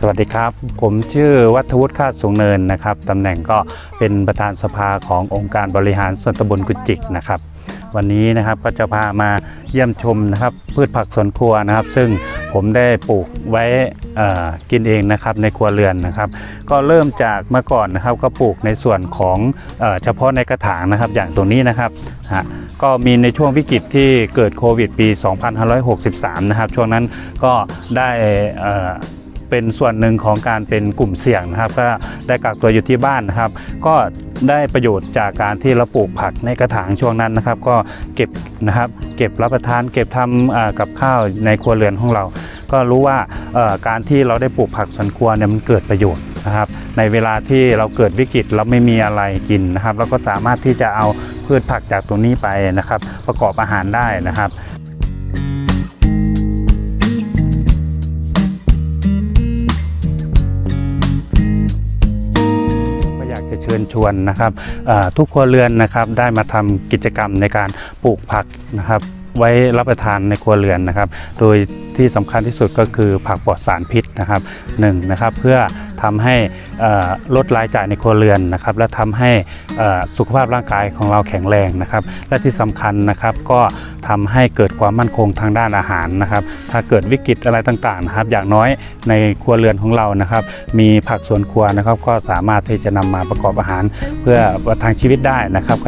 สวัสดีครับ ผมชื่อวัฒวุฒิคาดสูงเนินนะครับตำแหน่งก็เป็นประธานสภาขององค์การบริหารส่วนตำบลกุจิกนะครับ วันนี้นะครับก็จะพามาเยี่ยมชมนะครับ พืชผักสวนครัวนะครับ ซึ่งผมได้ปลูกไว้กินเองนะครับในครัวเรือนนะครับ ก็เริ่มจากเมื่อก่อนนะครับ ก็ปลูกในส่วนของเออเฉพาะในกระถางนะครับ อย่างตัวนี้นะครับก็มีในช่วงวิกฤตที่เกิดโควิดปี 2563 นะครับ ช่วงนั้นก็ได้ เป็นส่วนหนึ่งของการเป็นกลุ่มเสี่ยงนะครับ ก็ได้กักตัวอยู่ที่บ้านนะครับ ก็ได้ประโยชน์จากการที่เราปลูกผักในกระถางช่วงนั้นนะครับ ก็เก็บนะครับ เก็บรับประทาน เก็บทำกับข้าวในครัวเรือนของเรา ก็รู้ว่าการที่เราได้ปลูกผักสวนครัวเนี่ยมันเกิดประโยชน์นะครับในเวลาที่เราเกิดวิกฤตเราไม่มีอะไรกินนะครับ เราก็สามารถที่จะเอาพืชผักจากตรงนี้ไปนะครับ ประกอบอาหารได้นะครับ ญชวนนะครับทุกครัวเรือนนะครับได้มาทำกิจกรรมในการปลูกผักนะครับ ไว้รับประทานในครัวเรือนนะครับ โดยที่สำคัญที่สุดก็คือผักปลอดสารพิษนะครับหนึ่งนะครับเพื่อทำให้ลดรายจ่ายในครัวเรือนนะครับ และทำให้สุขภาพร่างกายของเราแข็งแรงนะครับ และที่สำคัญนะครับก็ทำให้เกิดความมั่นคงทางด้านอาหารนะครับ ถ้าเกิดวิกฤตอะไรต่างๆนะครับ อย่างน้อยในครัวเรือนของเรานะครับ มีผักสวนครัวนะครับ ก็สามารถที่จะนำมาประกอบอาหาร เพื่อประทังชีวิตได้นะครับ